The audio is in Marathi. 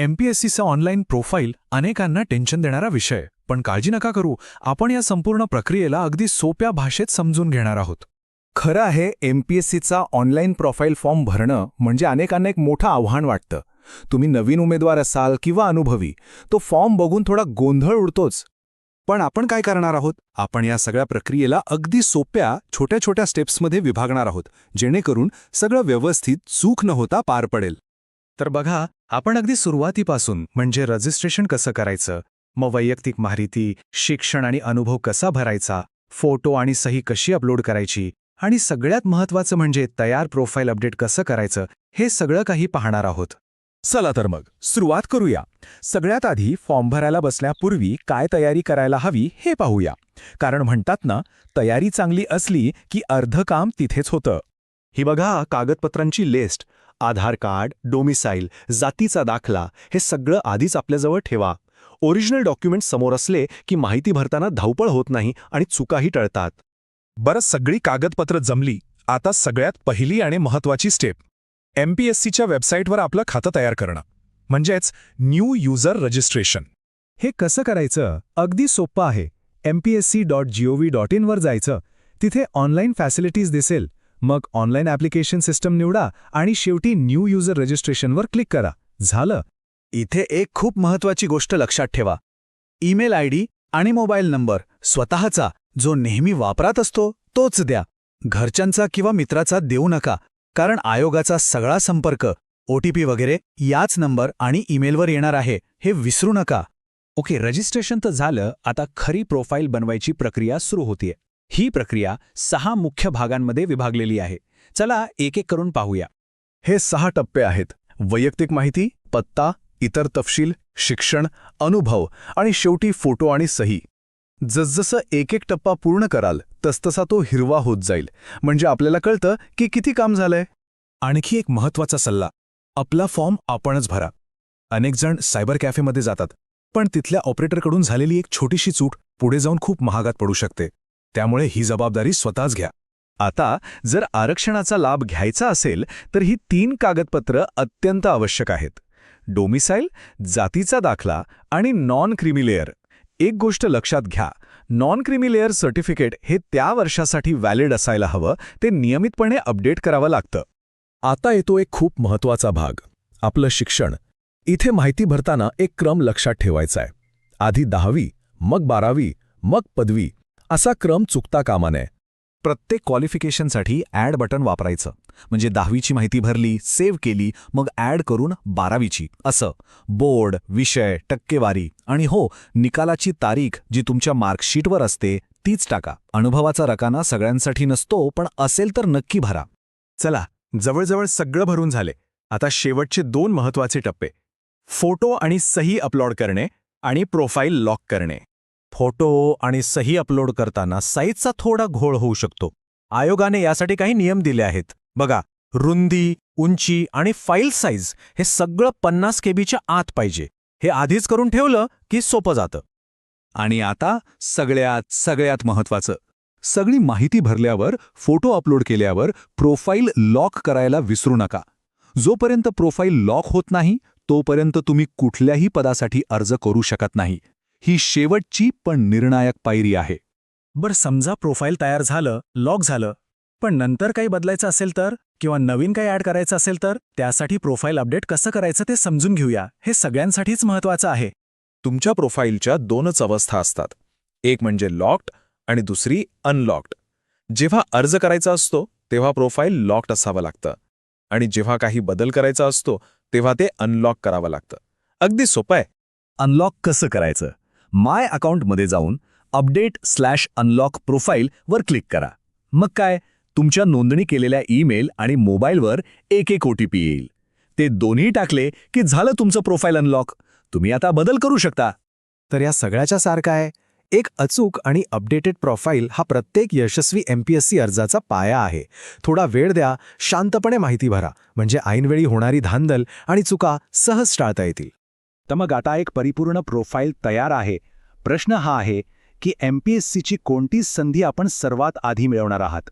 एमपीएससीचा ऑनलाईन प्रोफाईल अनेकांना टेन्शन देणारा विषय. पण काळजी नका करू आपण या संपूर्ण प्रक्रियेला अगदी सोप्या भाषेत समजून घेणार आहोत. खरं आहे एमपीएससीचा ऑनलाईन प्रोफाईल फॉर्म भरणं म्हणजे अनेकांना एक मोठं आव्हान वाटतं. तुम्ही नवीन उमेदवार असाल किंवा अनुभवी तो फॉर्म बघून थोडा गोंधळ उडतोच. पण आपण काय करणार आहोत? आपण या सगळ्या प्रक्रियेला अगदी सोप्या छोट्या छोट्या स्टेप्समध्ये विभागणार आहोत जेणेकरून सगळं व्यवस्थित चूक न होता पार पडेल. तर बघा आपण अगदी सुरुवातीपासून म्हणजे रजिस्ट्रेशन कसं करायचं मग वैयक्तिक माहिती शिक्षण आणि अनुभव कसा भरायचा फोटो आणि सही कशी अपलोड करायची आणि सगळ्यात महत्त्वाचं म्हणजे तयार प्रोफाईल अपडेट कसं करायचं हे सगळं काही पाहणार आहोत. चला तर मग सुरुवात करूया. सगळ्यात आधी फॉर्म भरायला बसण्यापूर्वी काय तयारी करायला हवी हे पाहूया. कारण म्हणतात ना तयारी चांगली असली की अर्ध काम तिथेच होतं. ही बघा कागदपत्रांची लिस्ट आधार कार्ड डोमिसाईल जातीचा दाखला हे सगळं आधीच आपल्याजवळ ठेवा. ओरिजिनल डॉक्युमेंट समोर असले की माहिती भरताना धावपळ होत नाही आणि चुकाही टळतात. बरं सगळी कागदपत्र जमली. आता सगळ्यात पहिली आणि महत्वाची स्टेप एमपीएससीच्या वेबसाईटवर आपलं खातं तयार करणं. म्हणजेच न्यू युजर रजिस्ट्रेशन हे कसं करायचं? अगदी सोपं आहे. एमपीएससी डॉट जीओव्ही डॉट इनवर जायचं. तिथे ऑनलाईन फॅसिलिटीज दिसेल. मग ऑनलाईन ॲप्लिकेशन सिस्टम निवडा आणि शेवटी न्यू युजर रजिस्ट्रेशनवर क्लिक करा. झालं. इथे एक खूप महत्वाची गोष्ट लक्षात ठेवा. ईमेल आय डी आणि मोबाईल नंबर स्वतःचा जो नेहमी वापरात असतो तोच द्या. घरच्यांचा किंवा मित्राचा देऊ नका कारण आयोगाचा सगळा संपर्क ओटीपी वगैरे याच नंबर आणि ईमेलवर येणार आहे हे विसरू नका. ओके रजिस्ट्रेशन तर झालं आता खरी प्रोफाईल बनवायची प्रक्रिया सुरू होतीये. ही प्रक्रिया सहा मुख्य भागांमध्ये विभागलेली आहे. चला एक एक करून पाहूया. हे सहा टप्पे आहेत. वैयक्तिक माहिती पत्ता इतर तपशील शिक्षण अनुभव आणि शेवटी फोटो आणि सही. जसजसं एक एक टप्पा पूर्ण कराल तसतसा तो हिरवा होत जाईल. म्हणजे आपल्याला कळतं की किती काम झालंय. आणखी एक महत्त्वाचा सल्ला. आपला फॉर्म आपणच भरा. अनेक जण सायबर कॅफेमध्ये जातात. पण तिथल्या ऑपरेटरकडून झालेली एक छोटीशी चूक पुढे जाऊन खूप महागात पडू शकते. त्यामुळे ही जबाबदारी स्वतःच घ्या. आता जर आरक्षणाचा लाभ घ्यायचा असेल तर ही तीन कागदपत्र अत्यंत आवश्यक आहेत. डोमिसाईल जातीचा दाखला आणि नॉन क्रिमिलेअर एक गोष्ट लक्षात घ्या नॉन क्रिमिलेअर सर्टिफिकेट हे त्या वर्षासाठी व्हॅलिड असायला हवं ते नियमितपणे अपडेट करावं लागतं. आता येतो एक खूप महत्त्वाचा भाग आपलं शिक्षण. इथे माहिती भरताना एक क्रम लक्षात ठेवायचा आहे आधी दहावी मग बारावी मग पदवी असा क्रम चुकता कामा नये प्रत्येक क्वालिफिकेशनसाठी ॲड बटन वापरायचं. म्हणजे दहावीची माहिती भरली सेव्ह केली मग ॲड करून बारावीची. असं. बोर्ड विषय टक्केवारी. आणि हो निकालाची तारीख जी तुमच्या मार्कशीटवर असते तीच टाका. अनुभवाचा रकाना सगळ्यांसाठी नसतो पण असेल तर नक्की भरा. चला जवळजवळ सगळं भरून झाले. आता शेवटचे दोन महत्त्वाचे टप्पे. फोटो आणि सही अपलोड करणे आणि प्रोफाईल लॉक करणे. फोटो आणि सही अपलोड करताना साईजचा थोडा घोळ होऊ शकतो. आयोगाने यासाठी काही नियम दिले आहेत. बघा रुंदी उंची आणि फाईल साईज हे सगळं पन्नास केबीच्या आत पाहिजे. हे आधीच करून ठेवलं की सोपं जातं. आणि आता सगळ्यात सगळ्यात महत्वाचं सगळी माहिती भरल्यावर फोटो अपलोड केल्यावर प्रोफाईल लॉक करायला विसरू नका. जोपर्यंत प्रोफाईल लॉक होत नाही तोपर्यंत तुम्ही कुठल्याही पदासाठी अर्ज करू शकत नाही. ही शेवटची पण निर्णायक पायरी आहे. बरं समजा प्रोफाईल तयार झालं लॉक झालं पण नंतर काही बदलायचं असेल तर किंवा नवीन काही ॲड करायचं असेल तर त्यासाठी प्रोफाईल अपडेट कसं करायचं ते समजून घेऊया. हे सगळ्यांसाठीच महत्त्वाचं आहे. तुमच्या प्रोफाईलच्या दोनच अवस्था असतात. एक म्हणजे लॉक्ड आणि दुसरी अनलॉक्ड. जेव्हा अर्ज करायचा असतो तेव्हा प्रोफाईल लॉक्ड असावं लागतं. आणि जेव्हा काही बदल करायचा असतो तेव्हा ते अनलॉक करावं लागतं. अगदी सोपं आहे. अनलॉक कसं करायचं? माय अकाउंटमध्ये जाऊन अपडेट स्लॅश अनलॉक प्रोफाईल वर क्लिक करा. मग काय? तुमच्या नोंदणी केलेल्या ईमेल आणि मोबाईलवर एक एक ओ टी पी येईल. ते दोन्ही टाकले की झालं तुमचं प्रोफाईल अनलॉक. तुम्ही आता बदल करू शकता. तर या सगळ्याच्या सारखा आहे एक अचूक आणि अपडेटेड प्रोफाईल हा प्रत्येक यशस्वी एम पी एस सी अर्जाचा पाया आहे. थोडा वेळ द्या शांतपणे माहिती भरा म्हणजे ऐनवेळी होणारी धांदल आणि चुका सहज टाळता येतील. तर मग आता एक परिपूर्ण प्रोफाईल तयार आहे. प्रश्न हा आहे की एमपीएससीची कोणती संधी आपण सर्वात आधी मिळवणार आहात?